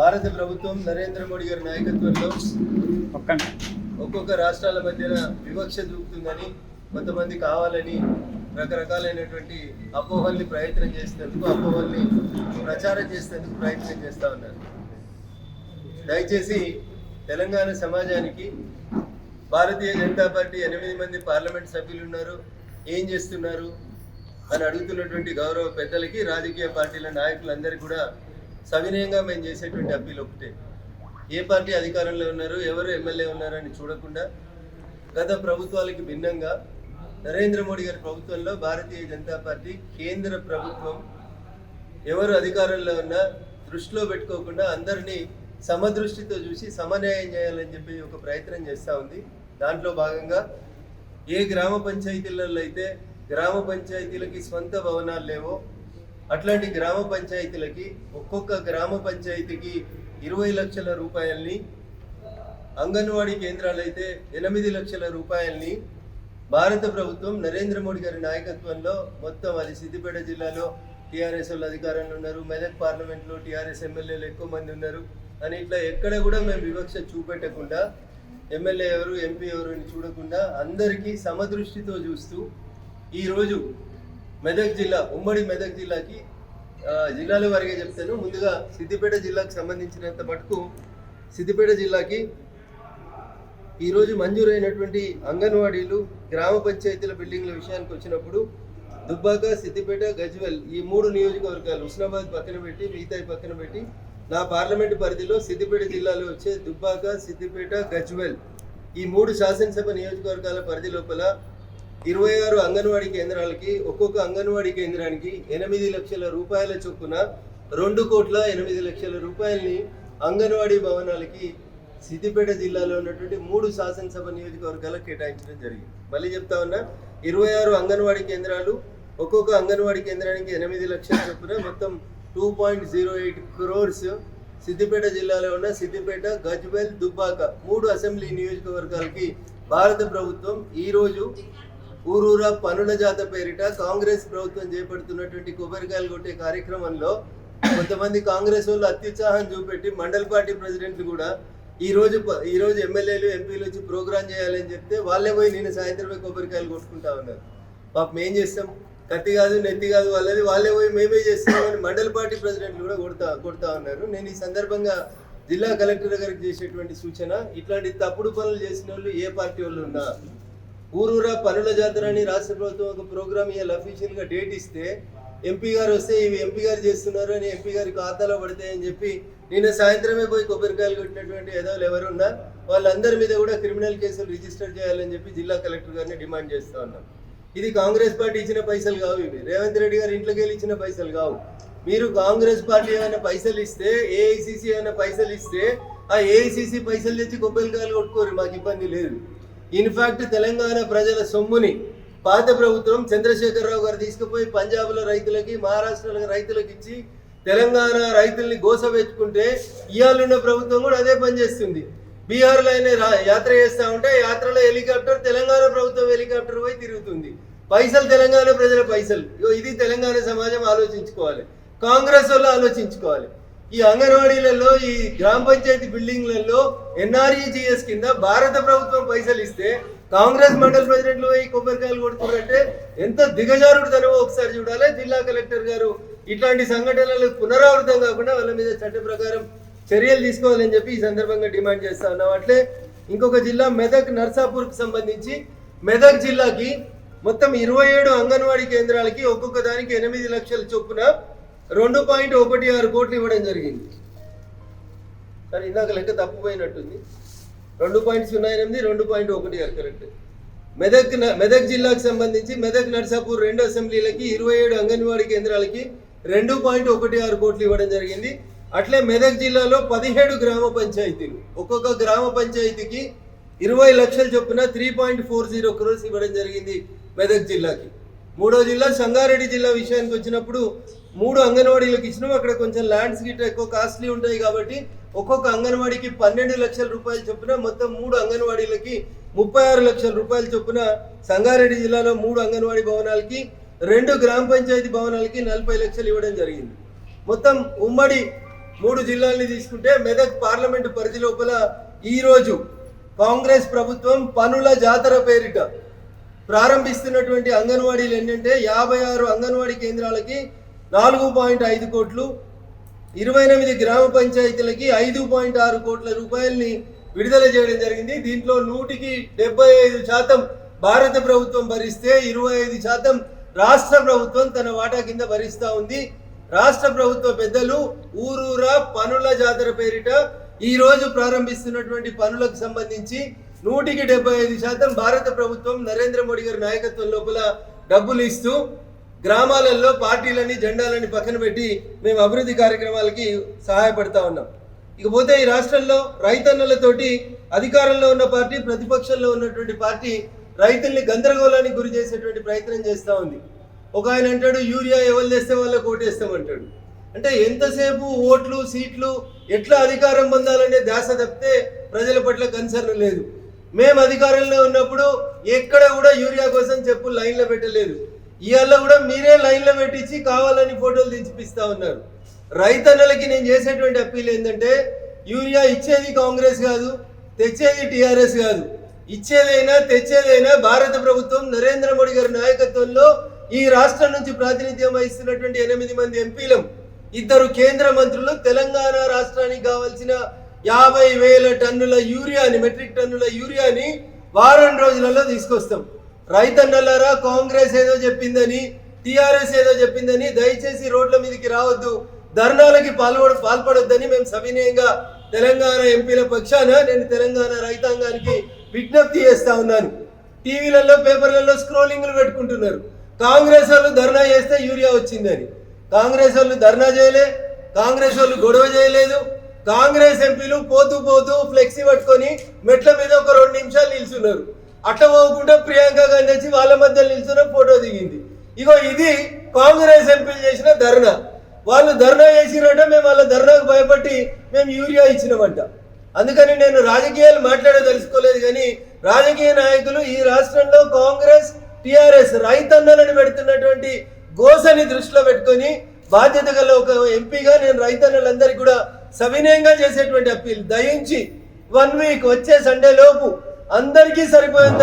భారత ప్రభుత్వం నరేంద్ర మోడీ గారి నాయకత్వంలో ఒక్క ఒక్కొక్క రాష్ట్రాల మధ్యన వివక్ష చూపుతుందని కొంతమంది కావాలని రకరకాలైనటువంటి అపోహల్ని ప్రయత్నం చేసేందుకు అపోహల్ని ప్రచారం చేసేందుకు ప్రయత్నం చేస్తూ ఉన్నారు. దయచేసి తెలంగాణ సమాజానికి భారతీయ జనతా పార్టీ ఎనిమిది మంది పార్లమెంట్ సభ్యులు ఉన్నారు. ఏం చేస్తున్నారు? అని అడుగుతున్నటువంటి గౌరవ పెద్దలకి రాజకీయ పార్టీల నాయకులందరికీ కూడా సవినయంగా మేము చేసేటువంటి అప్పీల్ ఒకటే. ఏ పార్టీ అధికారంలో ఉన్నారు ఎవరు ఎమ్మెల్యే ఉన్నారని చూడకుండా గత ప్రభుత్వాలకి భిన్నంగా నరేంద్ర మోడీ గారి ప్రభుత్వంలో భారతీయ జనతా పార్టీ కేంద్ర ప్రభుత్వం ఎవరు అధికారంలో ఉన్నా దృష్టిలో పెట్టుకోకుండా అందరినీ సమదృష్టితో చూసి సమన్యాయం చేయాలని చెప్పి ఒక ప్రయత్నం చేస్తూ ఉంది. దాంట్లో భాగంగా ఏ గ్రామ పంచాయతీలలో అయితే గ్రామ పంచాయతీలకి స్వంత భవనాలు లేవో అట్లాంటి గ్రామ పంచాయతీలకి ఒక్కొక్క గ్రామ పంచాయతీకి ఇరవై లక్షల రూపాయల్ని అంగన్వాడీ కేంద్రాలు అయితే ఎనిమిది లక్షల రూపాయల్ని భారత ప్రభుత్వం నరేంద్ర మోడీ గారి నాయకత్వంలో మొత్తం అది సిద్దిపేట జిల్లాలో టీఆర్ఎస్ వాళ్ళు అధికారంలో ఉన్నారు మెదక్ పార్లమెంట్లో టీఆర్ఎస్ ఎమ్మెల్యేలు ఎక్కువ మంది ఉన్నారు అని ఇట్లా ఎక్కడ కూడా మేము వివక్ష చూపెట్టకుండా ఎమ్మెల్యే ఎవరు ఎంపీ ఎవరు అని చూడకుండా అందరికీ సమదృష్టితో చూస్తూ ఈరోజు మెదక్ జిల్లా ఉమ్మడి మెదక్ జిల్లాకి జిల్లాల వారిగా చెప్తాను. ముందుగా సిద్దిపేట జిల్లాకు సంబంధించినంత మటుకు సిద్దిపేట జిల్లాకి ఈరోజు మంజూరైనటువంటి అంగన్వాడీలు గ్రామ పంచాయతీల బిల్డింగ్ల విషయానికి వచ్చినప్పుడు దుబ్బాక సిద్దిపేట గజ్వెల్ ఈ మూడు నియోజకవర్గాలు హుస్నాబాద్ పక్కన పెట్టి మిగతాయి పక్కన పెట్టి నా పార్లమెంటు పరిధిలో సిద్దిపేట జిల్లాలో వచ్చే దుబ్బాక సిద్దిపేట గజ్వెల్ ఈ మూడు శాసనసభ నియోజకవర్గాల పరిధి లోపల ఇరవై ఆరు అంగన్వాడీ కేంద్రాలకి ఒక్కొక్క అంగన్వాడీ కేంద్రానికి ఎనిమిది లక్షల రూపాయల చొప్పున రెండు కోట్ల ఎనిమిది లక్షల రూపాయల్ని అంగన్వాడీ భవనాలకి సిద్దిపేట జిల్లాలో ఉన్నటువంటి మూడు శాసనసభ నియోజకవర్గాలకు కేటాయించడం జరిగింది. మళ్ళీ చెప్తా ఉన్నా ఇరవై ఆరు అంగన్వాడీ కేంద్రాలు ఒక్కొక్క అంగన్వాడీ కేంద్రానికి ఎనిమిది లక్షల చొప్పున మొత్తం two point zero eight crores Siddipet జిల్లాలో ఉన్న సిద్దిపేట గజ్వెల్ దుబ్బాక మూడు అసెంబ్లీ నియోజకవర్గాలకి భారత ప్రభుత్వం ఈరోజు ఊరూరా పనుల జాత పేరిట కాంగ్రెస్ ప్రభుత్వం చేపడుతున్నటువంటి కొబ్బరికాయలు కొట్టే కార్యక్రమంలో కొంతమంది కాంగ్రెస్ వాళ్ళు అత్యుత్సాహం చూపెట్టి మండల పార్టీ ప్రెసిడెంట్లు కూడా ఈ రోజు ఈ రోజు ఎమ్మెల్యేలు ఎంపీలు వచ్చి ప్రోగ్రామ్ చేయాలని చెప్తే వాళ్ళే పోయి నేను సాయంత్రమే కొబ్బరికాయలు కొట్టుకుంటా ఉన్నారు. పాపం ఏం చేస్తాం? కత్తి కాదు నెత్తి కాదు వాళ్ళది వాళ్ళే పోయి మేమే చేస్తామని మండల పార్టీ ప్రెసిడెంట్లు కూడా కొడతా కొడతా ఉన్నారు. నేను ఈ సందర్భంగా జిల్లా కలెక్టర్ గారికి చేసేటువంటి సూచన ఇట్లాంటి తప్పుడు పనులు చేసిన వాళ్ళు ఏ పార్టీ వాళ్ళు ఉన్నా ఊరూరా పనుల జాతర అని రాష్ట్ర ప్రభుత్వం ఒక ప్రోగ్రామ్ ఇవాళ అఫీషియల్గా డేట్ ఇస్తే ఎంపీ గారు వస్తే ఇవి ఎంపీ గారు చేస్తున్నారు అని ఎంపీ గారి ఖాతాలో పడతాయని చెప్పి నిన్న సాయంత్రమే పోయి కొబ్బరికాయలు కొట్టినటువంటి ఏదో ఎవరున్నా వాళ్ళందరి మీద కూడా క్రిమినల్ కేసులు రిజిస్టర్ చేయాలని చెప్పి జిల్లా కలెక్టర్ గారిని డిమాండ్ చేస్తా ఉన్నాం. ఇది కాంగ్రెస్ పార్టీ ఇచ్చిన పైసలు కావు ఇవి. రేవంత్ రెడ్డి గారు ఇంట్లోకి వెళ్ళి ఇచ్చిన పైసలు కావు. మీరు కాంగ్రెస్ పార్టీ ఏమైనా పైసలు ఇస్తే ఏఐసిసి ఏమైనా పైసలు ఇస్తే ఆ ఏఐసిసి పైసలు తెచ్చి కొబ్బరికాయలు కొట్టుకోరు మాకు ఇబ్బంది లేదు. ఇన్ఫాక్ట్ తెలంగాణ ప్రజల సొమ్ముని పాత ప్రభుత్వం చంద్రశేఖరరావు గారు తీసుకుపోయి పంజాబ్లో రైతులకి మహారాష్ట్రలో రైతులకు ఇచ్చి తెలంగాణ రైతుల్ని గోసపెట్టుకుంటే ఇవాళున్న ప్రభుత్వం కూడా అదే పనిచేస్తుంది బీహార్లో అయినా రా- యాత్ర చేస్తా ఉంటే యాత్రలో హెలికాప్టర్ తెలంగాణ ప్రభుత్వం హెలికాప్టర్ పోయి తిరుగుతుంది. పైసలు తెలంగాణ ప్రజల పైసలు. ఇగో ఇది తెలంగాణ సమాజం ఆలోచించుకోవాలి. కాంగ్రెస్ వాళ్ళు ఆలోచించుకోవాలి. ఈ అంగన్వాడీలలో ఈ గ్రామ పంచాయతీ బిల్డింగ్లలో ఎన్ఆర్ఈజిఎస్ కింద భారత ప్రభుత్వం పైసలు ఇస్తే కాంగ్రెస్ మండల ప్రెసిడెంట్లు ఈ కొబ్బరికాయలు కొడుతున్నారంటే ఎంత దిగజారుడు తనవో ఒకసారి చూడాలి. జిల్లా కలెక్టర్ గారు ఇట్లాంటి సంఘటనలు పునరావృతం కాకుండా వాళ్ళ మీద చట్ట ప్రకారం చర్యలు తీసుకోవాలని చెప్పి ఈ సందర్భంగా డిమాండ్ చేస్తా ఉన్నాం. అట్లే ఇంకొక జిల్లా మెదక్ నర్సాపూర్కి సంబంధించి మెదక్ జిల్లాకి మొత్తం ఇరవై ఏడు అంగన్వాడీ కేంద్రాలకి ఒక్కొక్క దానికి ఎనిమిది లక్షల చొప్పున రెండు పాయింట్ ఒకటి ఆరు కోట్లు ఇవ్వడం జరిగింది. సరే ఇందాక లెక్క తప్పుపోయినట్టుంది. రెండు పాయింట్ సున్నా ఎనిమిది రెండు పాయింట్ ఒకటి ఆరు కరెక్ట్. మెదక్ మెదక్ జిల్లాకు సంబంధించి మెదక్ నర్సాపూర్ రెండు అసెంబ్లీలకి ఇరవై ఏడు అంగన్వాడీ కేంద్రాలకి రెండు పాయింట్ ఒకటి ఆరు కోట్లు ఇవ్వడం జరిగింది. అట్లే మెదక్ జిల్లాలో పదిహేడు గ్రామ పంచాయతీలు. ఒక్కొక్క గ్రామ పంచాయతీకి ఇరవై లక్షల చొప్పున three point four zero crores ఇవ్వడం జరిగింది మెదక్ జిల్లాకి. మూడో జిల్లా సంగారెడ్డి జిల్లా విషయానికి వచ్చినప్పుడు మూడు అంగన్వాడీలకు ఇచ్చినాం. అక్కడ కొంచెం ల్యాండ్స్ గిట్ట ఎక్కువ కాస్ట్లీ ఉంటాయి కాబట్టి ఒక్కొక్క అంగన్వాడీకి పన్నెండు లక్షల రూపాయలు చొప్పున మొత్తం మూడు అంగన్వాడీలకి ముప్పై ఆరు లక్షల రూపాయల చొప్పున సంగారెడ్డి జిల్లాలో మూడు అంగన్వాడీ భవనాలకి రెండు గ్రామ పంచాయతీ భవనాలకి నలభై లక్షలు ఇవ్వడం జరిగింది. మొత్తం ఉమ్మడి మూడు జిల్లాల్ని తీసుకుంటే మెదక్ పార్లమెంటు పరిధి లోపల ఈరోజు కాంగ్రెస్ ప్రభుత్వం పనుల జాతర పేరిట ప్రారంభిస్తున్నటువంటి అంగన్వాడీలు ఏంటంటే యాభై ఆరు అంగన్వాడీ కేంద్రాలకి నాలుగు పాయింట్ ఐదు కోట్లు ఇరవై ఎనిమిది గ్రామ పంచాయతీలకి ఐదు పాయింట్ ఆరు కోట్ల రూపాయల్ని విడుదల చేయడం జరిగింది. దీంట్లో నూటికి డెబ్బై ఐదు శాతం భారత ప్రభుత్వం భరిస్తే ఇరవై ఐదు శాతం రాష్ట్ర ప్రభుత్వం తన వాటా కింద భరిస్తూ ఉంది. రాష్ట్ర ప్రభుత్వ పెద్దలు ఊరూరా పనుల జాతర పేరిట ఈ రోజు ప్రారంభిస్తున్నటువంటి పనులకు సంబంధించి నూటికి డెబ్బై ఐదు శాతం భారత ప్రభుత్వం నరేంద్ర మోడీ గారి నాయకత్వం లోపల డబ్బులు ఇస్తూ గ్రామాలలో పార్టీలని జెండాలని పక్కన పెట్టి మేము అభివృద్ధి కార్యక్రమాలకి సహాయపడతా ఉన్నాం. ఇకపోతే ఈ రాష్ట్రంలో రైతన్నలతోటి అధికారంలో ఉన్న పార్టీ ప్రతిపక్షంలో ఉన్నటువంటి పార్టీ రైతుల్ని గందరగోళానికి గురి చేసేటువంటి ప్రయత్నం చేస్తూ ఉంది. ఒక ఆయన అంటాడు యూరియా ఎవరు తెస్తే వాళ్ళకి ఓటేస్తామంటాడు. అంటే ఎంతసేపు ఓట్లు సీట్లు ఎట్లా అధికారం పొందాలనే ధ్యాస తప్పితే ప్రజల పట్ల కన్సర్న్ లేదు. మేము అధికారంలో ఉన్నప్పుడు ఎక్కడ కూడా యూరియా కోసం చెప్పు లైన్లో పెట్టలేదు. ఇవాళ కూడా మీరే లైన్లో పెట్టించి కావాలని ఫోటోలు దించిపిస్తా ఉన్నారు. రైతన్నలకి నేను చేసేటువంటి అప్పీల్ ఏంటంటే యూరియా ఇచ్చేది కాంగ్రెస్ కాదు తెచ్చేది టీఆర్ఎస్ కాదు. ఇచ్చేదైనా తెచ్చేదైనా భారత ప్రభుత్వం నరేంద్ర మోడీ గారి నాయకత్వంలో ఈ రాష్ట్రం నుంచి ప్రాతినిధ్యం వహిస్తున్నటువంటి ఎనిమిది మంది ఎంపీలం. ఇద్దరు కేంద్ర మంత్రులు తెలంగాణ రాష్ట్రానికి కావాల్సిన యాభై వేల టన్నుల యూరియాని మెట్రిక్ టన్నుల యూరియాని వారం రోజులలో తీసుకొస్తాం. రైతన్నలారా కాంగ్రెస్ ఏదో చెప్పిందని టిఆర్ఎస్ ఏదో చెప్పిందని దయచేసి రోడ్ల మీదకి రావద్దు. ధర్నాలకి పాల్పడ పాల్పడొద్దని మేము సవినయంగా తెలంగాణ ఎంపీల పక్షాన నేను తెలంగాణ రైతాంగానికి విజ్ఞప్తి చేస్తా ఉన్నాను. టీవీలలో పేపర్లలో స్క్రోలింగ్లు పెట్టుకుంటున్నారు. కాంగ్రెస్ వాళ్ళు ధర్నా చేస్తే యూరియా వచ్చిందని. కాంగ్రెస్ వాళ్ళు ధర్నా చేయలే కాంగ్రెస్ వాళ్ళు గొడవ చేయలేదు. కాంగ్రెస్ ఎంపీలు పోతూ పోతూ ఫ్లెక్సీ పట్టుకొని మెట్ల మీద ఒక రెండు నిమిషాలు నిల్చున్నారు. అట్లా పోకుండా ప్రియాంక గాంధీ వచ్చి వాళ్ళ మధ్య నిల్చున్న ఫోటో దిగింది. ఇగో ఇది కాంగ్రెస్ ఎంపీలు చేసిన ధర్నా. వాళ్ళు ధర్నా చేసిరట మేము వాళ్ళ ధర్నాకు భయపట్టి మేము యూరియా ఇచ్చినామంట. అందుకని నేను రాజకీయాలు మాట్లాడే తెలుసుకోలేదు కానీ రాజకీయ నాయకులు ఈ రాష్ట్రంలో కాంగ్రెస్ టిఆర్ఎస్ రైతన్నలను పెడుతున్నటువంటి గోసని దృష్టిలో పెట్టుకొని బాధ్యత గల ఒక ఎంపీగా నేను రైతన్నలందరికీ కూడా సవినయంగా చేసేటువంటి అప్పీల్. దయించి వన్ వీక్ వచ్చే సండే లోపు అందరికీ సరిపోయేంత